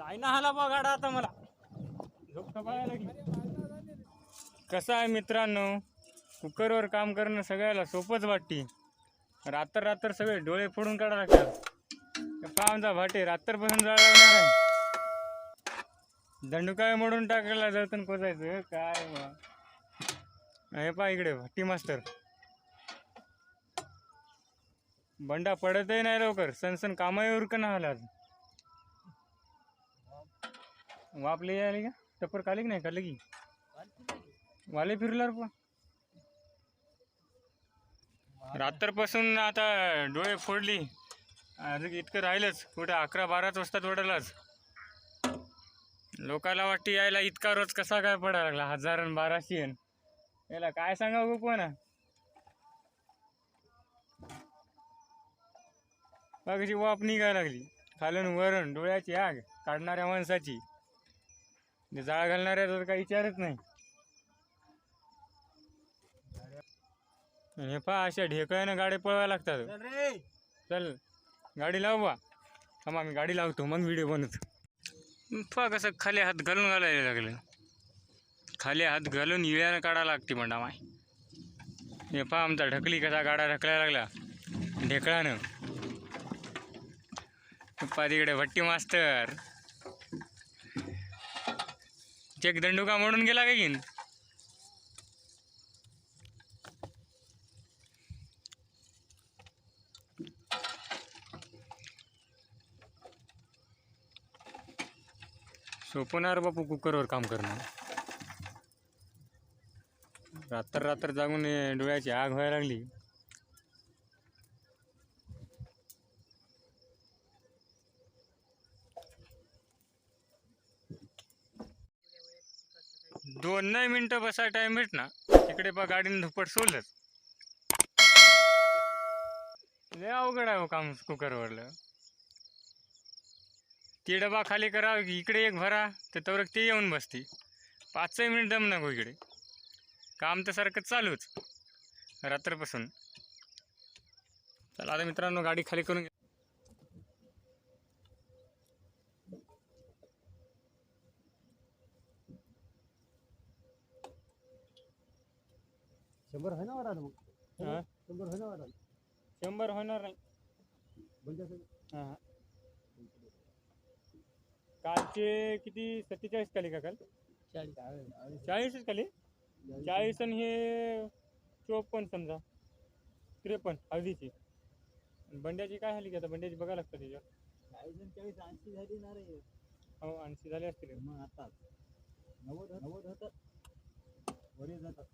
जाईना हाला बा गाडा आता मला. कसं आहे मित्रांनो? कुकरवर काम करणं सगळ्याला सोपंच वाटते. रात्र रात्र सगळे डोळे फोडून काढा लागतात. कामचा भाटे रात्रपासून जाळवणार आहे. दंडुकाय मोडून टाकायला जळतन कोचायचं काय हे पा इकडे भट्टी मास्टर बंडा पडतही नाही लवकर. सनसन कामही उरकन आला वाप ले आली का टप्पर काली की नाही? काली की? वाले फिरलार पण रात्रपासून आता डोळे फोडली. अजून इतकं राहिलंच. कुठे अकरा बाराच वाजता वाटलाच लोकाला वाटते यायला इतका रोज कसा काय पडायला लागला? हजार आणि बाराशे आणि याला काय सांगा गो कोणा कशी वाप निघायला लागली. खालून वरण डोळ्याची आग काढणाऱ्या माणसाची. जाळ घालणाऱ्याचा काही विचारच नाही. आणि हे पहा अशा ढेकळ्यानं गाड्या पळवायला लागतात. चल गाडी लाव बा. थांबा मी गाडी लावतो मग व्हिडिओ बनवतो. पहा कसं खाली हात घालून घालायला लागलं. खाली हात घालून इळ्यानं काढायला लागते म्हणा माय. हे पहा आमचा ढकली कसा गाडा ढकलायला लागला. ढेकळानं. पहा तिकडे भट्टी मास्तर. चेक दंडुका मोडून गेला का घेईन सोपणार बापू कुकरवर काम करणं. रात्र रात्र जागून डोळ्याची आग व्हायला लागली. दोन नाही मिनटं बसाय टाइम भेटना तिकडे पा गाडीने धुपट सोडलंच. लय अवघड आहे हो काम कुकरवरलं. ती डबा खाली करा इकडे एक भरा तर तवर ते येऊन बसती. पाचही मिनिट दम नको इकडे. काम तर सारखं चालूच. रात्रपासून. चला आता मित्रांनो गाडी खाली करून शंभर आहे ना वाटायला मग? हा? शंभर आहे ना वाटायला शंभर होणार नाही. म्हणजे असं? हा. कालचे किती? सत्तेचाळीस खाली का काल? चाळीसच खाली? चाळीस. आणि हे चोपन्न समजा. त्रेपन्न हळदीची. आणि बंड्याची काय झाली की आता बंड्याची बघा लागतं त्याच्यावर. चाळीस आणि चाळीस ऐंशी झाली ना रे. हो ऐंशी झाले असतील. मग आता नव्वद नव्वद होतात. वरील जातात.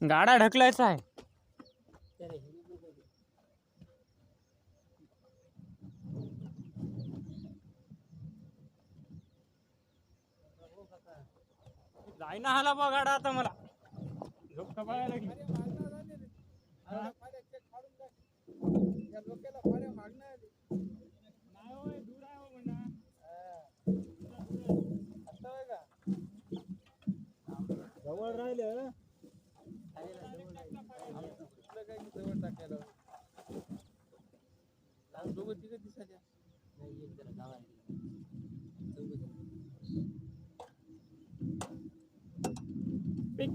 गाडा ढकलायचा आहे. जाईना आला बा गाडा आता मला. झोप लागली नाही होय, दूर आहे हो म्हणा. जवळ राहिलं पिक.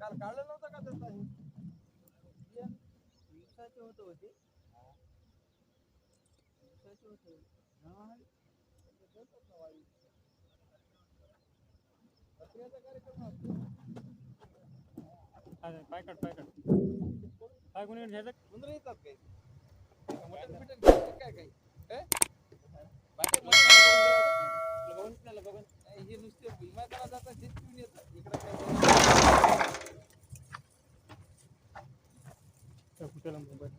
काल काढलं नव्हतं का तसं दिवसाचे होतं होते दिवसाचे होते हा. देतात ना वायू. पत्र्याचा कार्यक्रम असतो. हा, पाय काढ पाय काढ पाय कोणी घ्यायचं उंदरं येतात काय? काय? काय हे? बाकी मटण बघून? नाही, हे नुसते विमानाला जातात हेच पिऊन येतात. इकडं काय कुठेला मोबाईल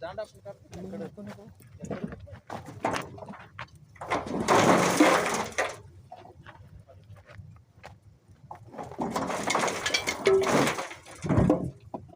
दांडा